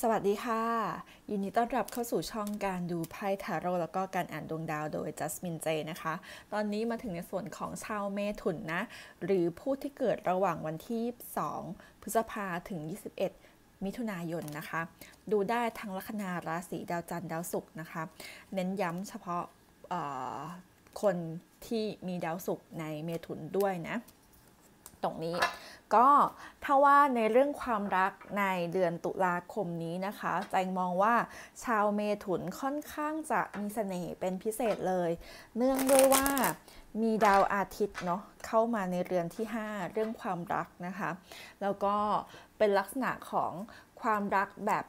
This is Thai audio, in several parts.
สวัสดีค่ะ ยินดีต้อนรับเข้าสู่ช่องการดูไพ่ทาโร่แล้วก็การอ่านดวงดาวโดยจัสมินเจนะคะ ตอนนี้มาถึงในส่วนของชาวเมถุนนะ หรือผู้ที่เกิดระหว่างวันที่ 2 พฤษภาถึง 21 มิถุนายนนะคะ ดูได้ทั้งลัคนาราศีดาวจันทร์ดาวศุกร์นะคะ เน้นย้ำเฉพาะคนที่มีดาวศุกร์ในเมถุนด้วยนะ ตรงนี้ ก็ถ้าว่าในเรื่องความรักในเดือนตุลาคมนี้นะคะแจงมองว่าชาวเมถุนค่อนข้างจะมีเสน่ห์เป็นพิเศษเลย เนื่องด้วยว่ามีดาวอาทิตย์เนาะเข้ามาในเรือนที่ 5 เรื่องความรักนะคะ แล้วก็เป็นลักษณะของความรักแบบ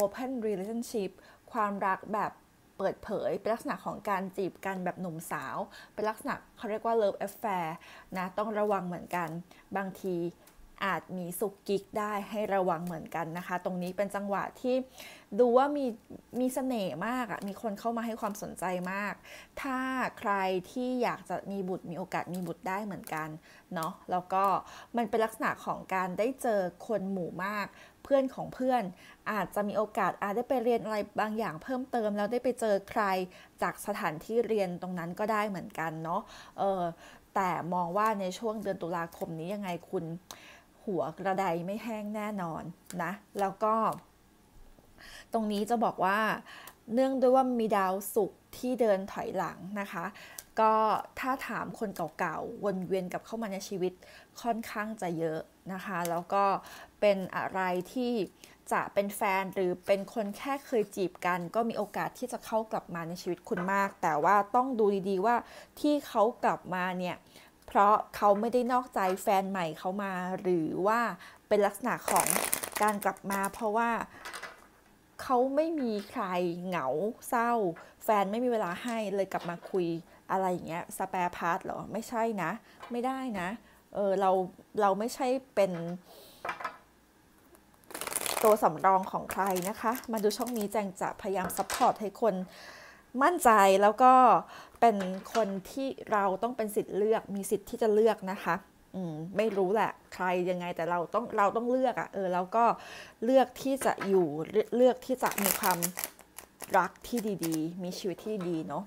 open relationship ความรักแบบ เปิดเผย เป็นลักษณะของการจีบกันแบบหนุ่มสาว เป็นลักษณะเขาเรียกว่า love affair นะต้องระวังเหมือนกัน บางทีอาจมีสุกกิกได้ให้ระวังเหมือนกันนะคะ ตรงนี้เป็นจังหวะที่ดูว่ามีมีเสน่ห์มากอะมีคนเข้ามาให้ความสนใจมาก ถ้าใครที่อยากจะมีบุตรมีโอกาสมีบุตรได้เหมือนกันเนาะแล้วก็มันเป็นลักษณะของการได้เจอคนหมู่มาก พื่อนของเพื่อน อาจจะมีโอกาสอาจได้ไปเรียนอะไรบางอย่างเพิ่มเติม แล้วได้ไปเจอใครจากสถานที่เรียนตรงนั้นก็ได้เหมือนกันเนาะเออแต่มองว่าในช่วงเดือนตุลาคมนี้ยังไงคุณหัวกระไดไม่แห้งแน่นอนนะ แล้วก็ ตรงนี้จะบอกว่าเนื่องด้วยว่ามีดาวศุกร์ที่เดินถอยหลังนะคะ ก็ถ้าถามคนเก่าๆ วนเวียนกับเข้ามาในชีวิตค่อนข้างจะเยอะนะคะ แล้วก็เป็นอะไรที่จะเป็นแฟนหรือเป็นคนแค่เคยจีบกัน ก็มีโอกาสที่จะเข้ากลับมาในชีวิตคุณมาก แต่ว่าต้องดูดีๆว่าที่เขากลับมาเนี่ยเพราะเขาไม่ได้นอกใจแฟนใหม่เขามา หรือว่าเป็นลักษณะของการกลับมา เพราะว่า เขาไม่มีใครเหงาเศร้า แฟนไม่มีเวลาให้เลยกลับมาคุยอะไรอย่างเงี้ยสเปร์พาร์ทเหรอ ไม่ใช่นะ ไม่ได้นะเออเราเราไม่ใช่เป็นตัวสำรองของใครนะคะ มาดูช่องนี้แจงจะพยายามซัพพอร์ตให้คนมั่นใจแล้วก็เป็นคนที่เราต้องเป็นสิทธิ์เลือกมีสิทธิ์ที่จะเลือกนะคะ ไม่รู้แหละใครยังไงแต่เราต้องเราต้องเลือกอะ่ะเออแล้วก็เลือกที่จะอยู่เลือกที่จะมีความรักที่ดีๆ มีชีวิตที่ดีเนาะ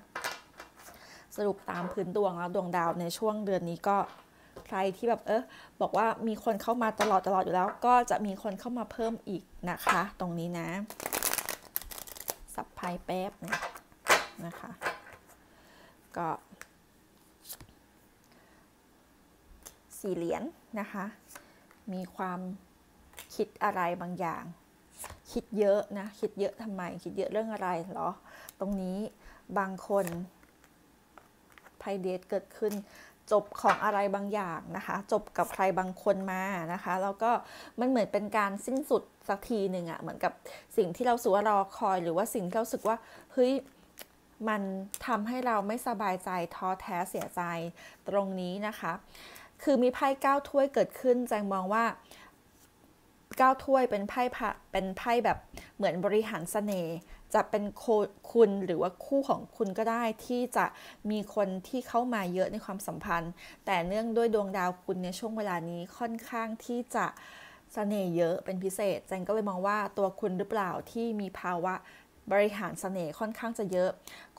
สรุปตามพื้นดวงแล้วดวงดาวในช่วงเดือนนี้ก็ใครที่แบบเออบอกว่ามีคนเข้ามาตลอดตลอดอยู่แล้ว ก็จะมีคนเข้ามาเพิ่มอีกนะคะ ตรงนี้นะ สับไพ่แป๊บนะนะคะ ก็ สี่เหรียญนนะคะ มีความคิดอะไรบางอย่าง คิดเยอะนะ คิดเยอะทำไม คิดเยอะเรื่องอะไรหรอ ตรงนี้บางคนไพเดทเกิดขึ้นจบของอะไรบางอย่างนะคะ จบกับใครบางคนมานะคะ แล้วก็มันเหมือนเป็นการสิ้นสุดสักทีหนึ่งอะเหมือนกับสิ่งที่เราสูว่ารอคอยหรือว่าสิ่งที่เราสึกว่าเฮ้ยมันทำให้เราไม่สบายใจท้อแท้เสียใจตรงนี้นะคะ คือมีไพ่เก้าถ้วยเกิดขึ้นแจงมองว่าเก้าถ้วยเป็นไพ่เป็นไพ่แบบเหมือนบริหารสเสน่ห์จะเป็นคุณหรือว่าคู่ของคุณก็ได้ที่จะมีคนที่เข้ามาเยอะในความสัมพันธ์ แต่เนื่องด้วยดวงดาวคุณในช่วงเวลานี้ค่อนข้างที่จะสเสน่ห์เยอะเป็นพิเศษแจงก็เลยมองว่าตัวคุณหรือเปล่าที่มีภาวะ บริหารเสน่ห์ค่อนข้างจะเยอะ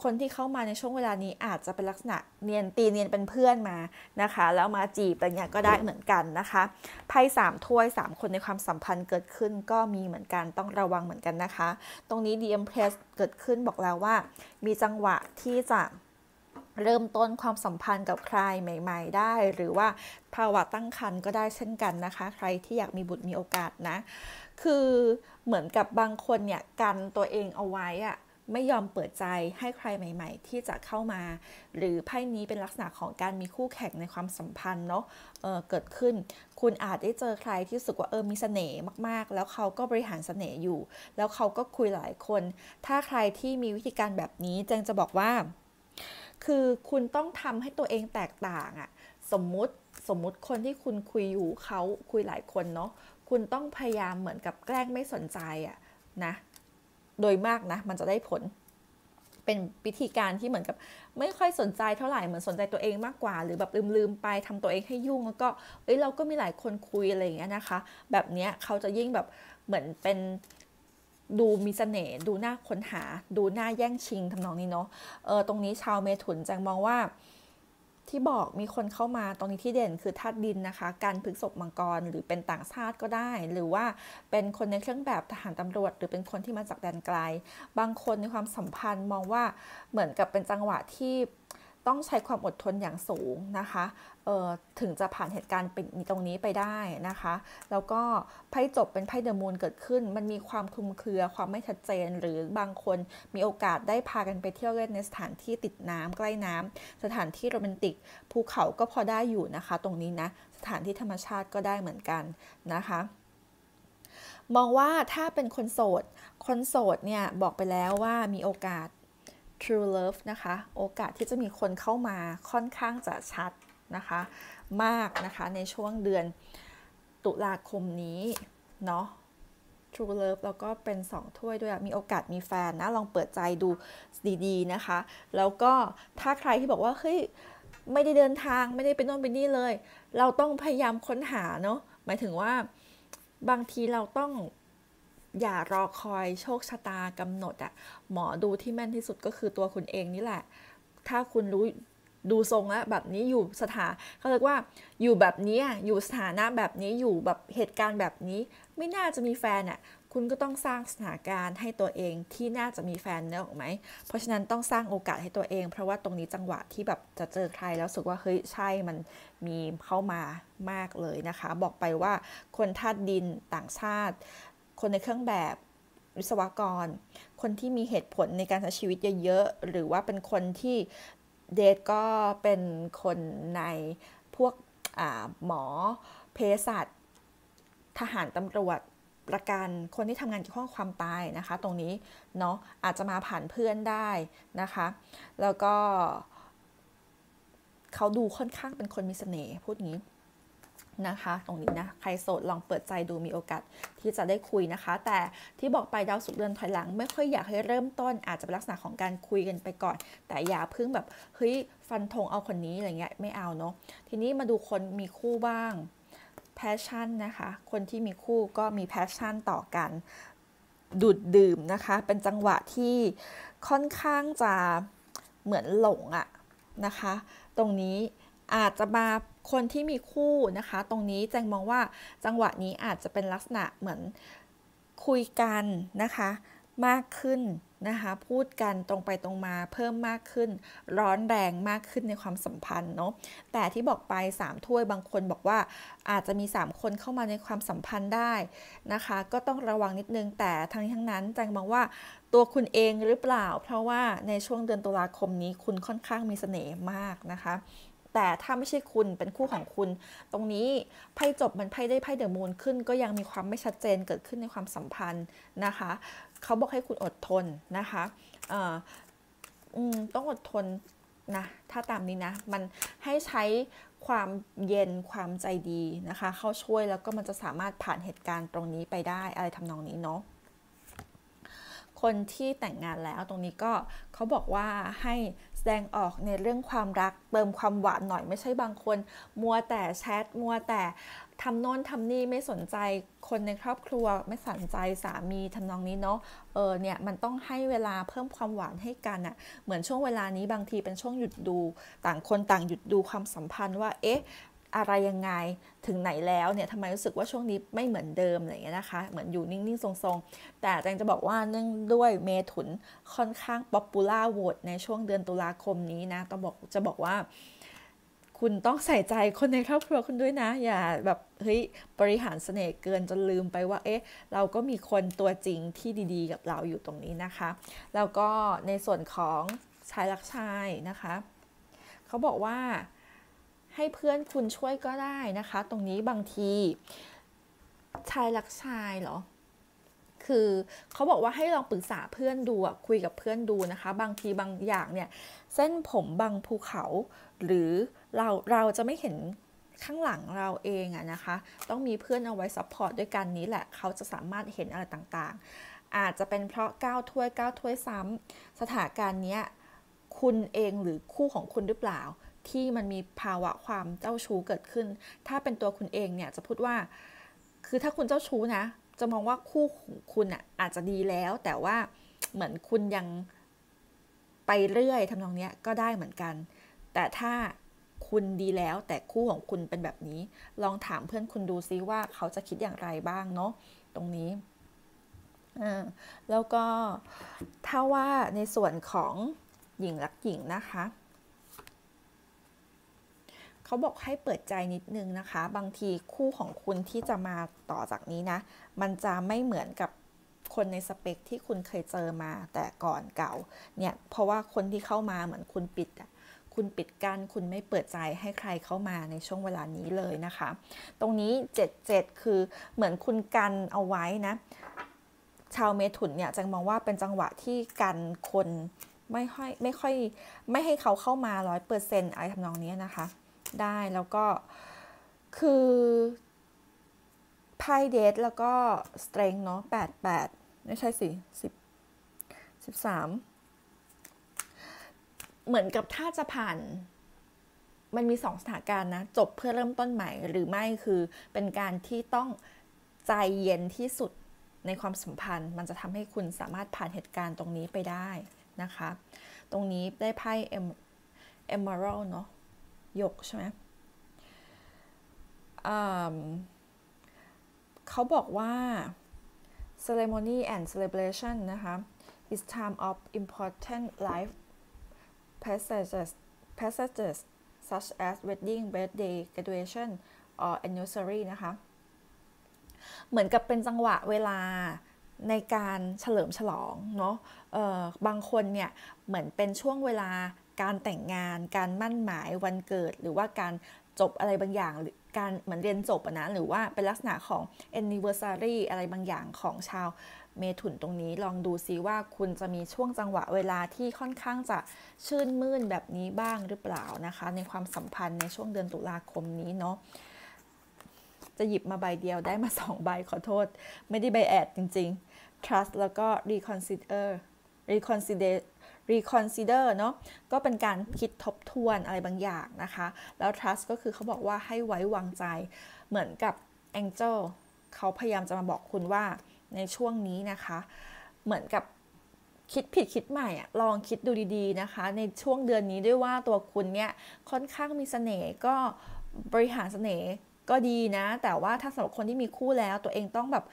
คนที่เข้ามาในช่วงเวลานี้อาจจะเป็นลักษณะเนียนตีเนียนเป็นเพื่อนมานะคะ แล้วมาจีบอะไรเงี้ยก็ได้เหมือนกันนะคะไพ่สามถ้วยสามคนในความสัมพันธ์เกิดขึ้นก็มีเหมือนกันต้องระวังเหมือนกันนะคะ ตรงนี้ดีเอ็มเพรสเกิดขึ้นบอกแล้วว่า มีจังหวะที่จะ เริ่มต้นความสัมพันธ์กับใครใหม่ ๆ ได้ หรือว่าภาวะตั้งครรภ์ก็ได้เช่นกันนะคะ ใครที่อยากมีบุตรมีโอกาสนะ คือเหมือนกับบางคนเนี่ยกันตัวเองเอาไว้อะไม่ยอมเปิดใจให้ใครใหม่ ๆ ที่จะเข้ามา หรือไพ่นี้เป็นลักษณะของการมีคู่แข่งในความสัมพันธ์เนาะเเกิดขึ้น คุณอาจได้เจอใครที่รู้สึกว่าเออมีเสน่ห์มากๆ แล้วเขาก็บริหารเสน่ห์อยู่ แล้วเขาก็คุยหลายคน ถ้าใครที่มีวิธีการแบบนี้แจงจะบอกว่า คือคุณต้องทำให้ตัวเองแตกต่างอะสมมุติสมมุติคนที่คุณคุยอยู่เขาคุยหลายคนเนาะคุณต้องพยายามเหมือนกับแกล้งไม่สนใจอะนะ โดยมากนะ มันจะได้ผล เป็นวิธีการที่เหมือนกับ ไม่ค่อยสนใจเท่าไหร่เหมือนสนใจตัวเองมากกว่า หรือแบบลืมๆไปทำตัวเองให้ยุ่งแล้วก็เอ้ยเราก็มีหลายคนคุยอะไรอย่างเงี้ยนะคะ แบบเนี้ยเขาจะยิ่งแบบเหมือนเป็น ดูมีเสน่ห์ดูน่าค้นหา ดูน่าแย่งชิงทำนองนี้เนาะเออตรงนี้ชาวเมถุนจังมองว่าที่บอกมีคนเข้ามาตรงนี้ที่เด่นคือธาตุดินนะคะ การพึกศพมังกรหรือเป็นต่างชาติก็ได้ หรือว่าเป็นคนในเครื่องแบบทหารตำรวจ หรือเป็นคนที่มาจากแดนไกล บางคนในความสัมพันธ์มองว่าเหมือนกับเป็นจังหวะที่ ต้องใช้ความอดทนอย่างสูงนะคะถึงจะผ่านเหตุการณ์เป็นตรงนี้ไปได้นะคะ แล้วก็ไพ่จบเป็นไพ่เดอะมูนเกิดขึ้น มันมีความคลุมเครือความไม่ชัดเจน หรือบางคนมีโอกาสได้พากันไปเที่ยวเล่นในสถานที่ติดน้ำใกล้น้ำสถานที่โรแมนติก ภูเขาก็พอได้อยู่นะคะ ตรงนี้นะ สถานที่ธรรมชาติก็ได้เหมือนกันนะคะมองว่าถ้าเป็นคนโสด คนโสดเนี่ยบอกไปแล้วว่ามีโอกาส true love นะคะ โอกาสที่จะมีคนเข้ามาค่อนข้างจะชัดนะคะ มากนะคะในช่วงเดือนตุลาคมนี้ เนาะ True Love แล้วก็เป็น 2 ถ้วยด้วย มีโอกาสมีแฟนนะ ลองเปิดใจดูดีๆนะคะ แล้วก็ถ้าใครที่บอกว่า เฮ้ย ไม่ได้เดินทางไม่ได้ไปโน่นไปนี่เลย เราต้องพยายามค้นหาเนาะหมายถึงว่าบางทีเราต้อง อย่ารอคอยโชคชะตากำหนดอะหมอดูที่แม่นที่สุดก็คือตัวคุณเองนี่แหละ ถ้าคุณรู้ดูทรงแล้วแบบนี้อยู่สถาเขาเรียกว่าอยู่แบบนี้อยู่สถานะแบบนี้อยู่แบบเหตุการณ์แบบนี้ ไม่น่าจะมีแฟนอะคุณก็ต้องสร้างสถานการณ์ให้ตัวเองที่น่าจะมีแฟนเนอะไหม เพราะฉะนั้นต้องสร้างโอกาสให้ตัวเอง เพราะว่าตรงนี้จังหวะที่แบบจะเจอใครแล้วสึกว่าเฮ้ยใช่มันมีเข้ามามากเลยนะคะ บอกไปว่าคนธาตุดินต่างชาติ คนในเครื่องแบบวิศวกร คนที่มีเหตุผลในการใช้ชีวิตเยอะๆ หรือว่าเป็นคนที่เดทก็เป็นคนในพวกหมอเภสัชทหารตำรวจประกันคนที่ทำงานเกี่ยวข้องความตายนะคะ ตรงนี้เนาะอาจจะมาผ่านเพื่อนได้นะคะ แล้วก็เขาดูค่อนข้างเป็นคนมีเสน่ห์พูดงี้ นะคะ ตรงนี้นะ ใครโสดลองเปิดใจดูมีโอกาสที่จะได้คุยนะคะ แต่ที่บอกไปดาวสุกเดือนถอยหลัง ไม่ค่อยอยากให้เริ่มต้น อาจจะเป็นลักษณะของการคุยกันไปก่อน แต่อย่าเพิ่งแบบเฮ้ยฟันธงเอาคนนี้อะไรเงี้ยไม่เอาเนาะทีนี้มาดูคนมีคู่บ้างแพชชั่นนะคะ คนที่มีคู่ก็มีแพชชั่นต่อกันดูดดื่มนะคะ เป็นจังหวะที่ค่อนข้างจะเหมือนหลงอะนะคะ ตรงนี้ อาจจะมาคนที่มีคู่นะคะ ตรงนี้แจงมองว่าจังหวะนี้อาจจะเป็นลักษณะเหมือนคุยกันนะคะ มากขึ้นนะคะ พูดกันตรงไปตรงมาเพิ่มมากขึ้น ร้อนแรงมากขึ้นในความสัมพันธ์เนาะแต่ที่บอกไป3ถ้วยบางคนบอกว่าอาจจะมี 3 คนเข้ามาในความสัมพันธ์ได้นะคะ ก็ต้องระวังนิดนึงแต่ทั้งทั้งนั้นแจงมองว่าตัวคุณเองหรือเปล่า เพราะว่าในช่วงเดือนตุลาคมนี้คุณค่อนข้างมีเสน่ห์มากนะคะ แต่ถ้าไม่ใช่คุณเป็นคู่ของคุณ ตรงนี้ไพ่จบมันไพ่ได้ไพ่เดอะมูนขึ้น ก็ยังมีความไม่ชัดเจนเกิดขึ้นในความสัมพันธ์นะคะเขาบอกให้คุณอดทนนะคะต้องอดทนนะถ้าตามนี้นะ มันให้ใช้ความเย็นความใจดีนะคะ เข้าช่วยแล้วก็มันจะสามารถผ่านเหตุการณ์ตรงนี้ไปได้อะไรทำนองนี้เนาะคนที่แต่งงานแล้วตรงนี้ก็เขาบอกว่าให้ แสดงออกในเรื่องความรักเติมความหวานหน่อยไม่ใช่บางคน มัวแต่แชทมัวแต่ทำโน้นทำนี่ไม่สนใจคนในครอบครัวไม่สนใจสามีทำนองนี้เนาะเออเนี่ยมันต้องให้เวลาเพิ่มความหวานให้กันอะเหมือนช่วงเวลานี้บางทีเป็นช่วงหยุดดู ต่างคนต่างหยุดดูความสัมพันธ์ว่าเอ๊ะ อะไรยังไงถึงไหนแล้วเนี่ยทำไมรู้สึกว่าช่วงนี้ไม่เหมือนเดิมอะไรเงี้ยนะคะ เหมือนอยู่นิ่งๆ ทรงๆ แต่แจงจะบอกว่าเนื่องด้วยเมถุนค่อนข้างป๊อปปูล่าโหวตในช่วงเดือนตุลาคมนี้นะต้องบอกจะบอกว่า คุณต้องใส่ใจคนในครอบครัวคุณด้วยนะ อย่าแบบเฮ้ยบริหารเสน่ห์เกินจนลืมไปว่า เอ๊ะ เราก็มีคนตัวจริงที่ดีๆ กับเราอยู่ตรงนี้นะคะ แล้วก็ในส่วนของชายรักชายนะคะ เขาบอกว่า ให้เพื่อนคุณช่วยก็ได้นะคะ ตรงนี้บางที ชายรักชายเหรอคือเขาบอกว่าให้ลองปรึกษาเพื่อนดูคุยกับเพื่อนดูนะคะ บางทีบางอย่างเนี่ย เส้นผมบางภูเขา หรือเราเราจะไม่เห็นข้างหลังเราเองอะนะคะ ต้องมีเพื่อนเอาไว้ซัพพอร์ตด้วยกันนี้แหละ เขาจะสามารถเห็นอะไรต่างๆ อาจจะเป็นเพราะก้าวถ้วยก้าวถ้วยซ้ำสถานการณ์นี้คุณเองหรือคู่ของคุณหรือเปล่า ที่มันมีภาวะความเจ้าชู้เกิดขึ้น ถ้าเป็นตัวคุณเองเนี่ยจะพูดว่า คือถ้าคุณเจ้าชู้นะ จะมองว่าคู่ของคุณอะอาจจะดีแล้ว แต่ว่าเหมือนคุณยังไปเรื่อยทำนองนี้ก็ได้เหมือนกัน แต่ถ้าคุณดีแล้วแต่คู่ของคุณเป็นแบบนี้ ลองถามเพื่อนคุณดูซิว่าเขาจะคิดอย่างไรบ้างเนาะตรงนี้แล้วก็ถ้าว่าในส่วนของหญิงรักหญิงนะคะ เขาบอกให้เปิดใจนิดนึงนะคะ บางทีคู่ของคุณที่จะมาต่อจากนี้นะ มันจะไม่เหมือนกับคนในสเปคที่คุณเคยเจอมาแต่ก่อนเก่าเนี่ยเพราะว่าคนที่เข้ามาเหมือนคุณปิดอะคุณปิดกัน้นคุณไม่เปิดใจให้ใครเข้ามาในช่วงเวลานี้เลยนะคะ ตรงนี้ 77 คือเหมือนคุณกันเอาไว้นะ ชาวเมถุนเนี่ยจะมองว่าเป็นจังหวะที่กันคนไม่ค่อยไม่ค่อยไม่ให้เขาเข้ามาร้อยเปอร์เซ็นต์อะไรทำนองนี้นะคะ ได้แล้วก็คือไพ่เดทแล้วก็สเตรงเนาะแปดแปดไม่ใช่สิสิบสิบสามเหมือนกับถ้าจะผ่านมันมีสองสถานการณ์นะ จบเพื่อเริ่มต้นใหม่หรือไม่คือเป็นการที่ต้องใจเย็นที่สุดในความสัมพันธ์ มันจะทำให้คุณสามารถผ่านเหตุการณ์ตรงนี้ไปได้นะคะ ตรงนี้ได้ไพ่เอ็มเอมเมอรัลเนาะ ยกใช่ไหมเขาบอกว่า ceremony and celebration นะคะ is time of important life passages passages such as wedding birthday graduation or anniversary นะคะ เหมือนกับเป็นจังหวะเวลาในการเฉลิมฉลองเนาะบางคนเนี่ย เหมือนเป็นช่วงเวลา การแต่งงาน การมั่นหมายวันเกิด หรือว่าการจบอะไรบางอย่างหรือการเหมือนเรียนจบนะหรือว่าเป็นลักษณะของ anniversary อะไรบางอย่างของชาวเมถุนตรงนี้ลองดูซิว่าคุณจะมีช่วงจังหวะเวลาที่ค่อนข้างจะชื่นมื่นแบบนี้บ้างหรือเปล่านะคะ ในความสัมพันธ์ในช่วงเดือนตุลาคมนี้เนาะจะหยิบมาใบเดียวได้มาสองใบขอโทษ ไม่ได้ใบแอดจริง ๆ trust แล้วก็ reconsider reconsider reconsider เนาะก็เป็นการคิดทบทวนอะไรบางอย่างนะคะ แล้ว trust ก็คือเขาบอกว่าให้ไว้วางใจเหมือนกับ angel เขาพยายามจะมาบอกคุณว่าในช่วงนี้นะคะ เหมือนกับคิดผิดคิดใหม่อะลองคิดดูดีๆนะคะ ในช่วงเดือนนี้ด้วยว่าตัวคุณเนี่ยค่อนข้างมีเสน่ห์ก็บริหารเสน่ห์ ก็ดีนะ แต่ว่าถ้าสำหรับคนที่มีคู่แล้ว ตัวเองต้องแบบ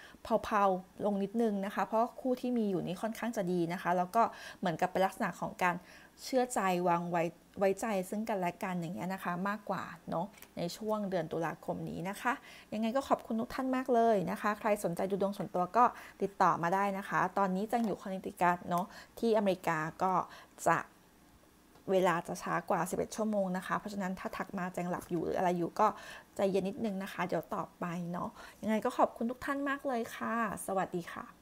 เผาๆลงนิดนึงนะคะ เพราะคู่ที่มีอยู่นี้ค่อนข้างจะดีนะคะ แล้วก็เหมือนกับเป็นลักษณะของการเชื่อใจวางไว้ไว้ใจซึ่งกันและกันอย่างเงี้ยนะคะ มากกว่าเนาะในช่วงเดือนตุลาคมนี้นะคะ ยังไงก็ขอบคุณทุกท่านมากเลยนะคะ ใครสนใจดูดวงส่วนตัวก็ติดต่อมาได้นะคะ ตอนนี้จังอยู่คอนเนติคัตเนาะที่อเมริกาก็จะเวลาจะช้ากว่า 11 ชั่วโมงนะคะ เพราะฉะนั้นถ้าทักมาแจงหลับอยู่หรืออะไรอยู่ก็ ใจเย็นนิดนึงนะคะ เดี๋ยวตอบไปเนาะยังไงก็ขอบคุณทุกท่านมากเลยค่ะ สวัสดีค่ะ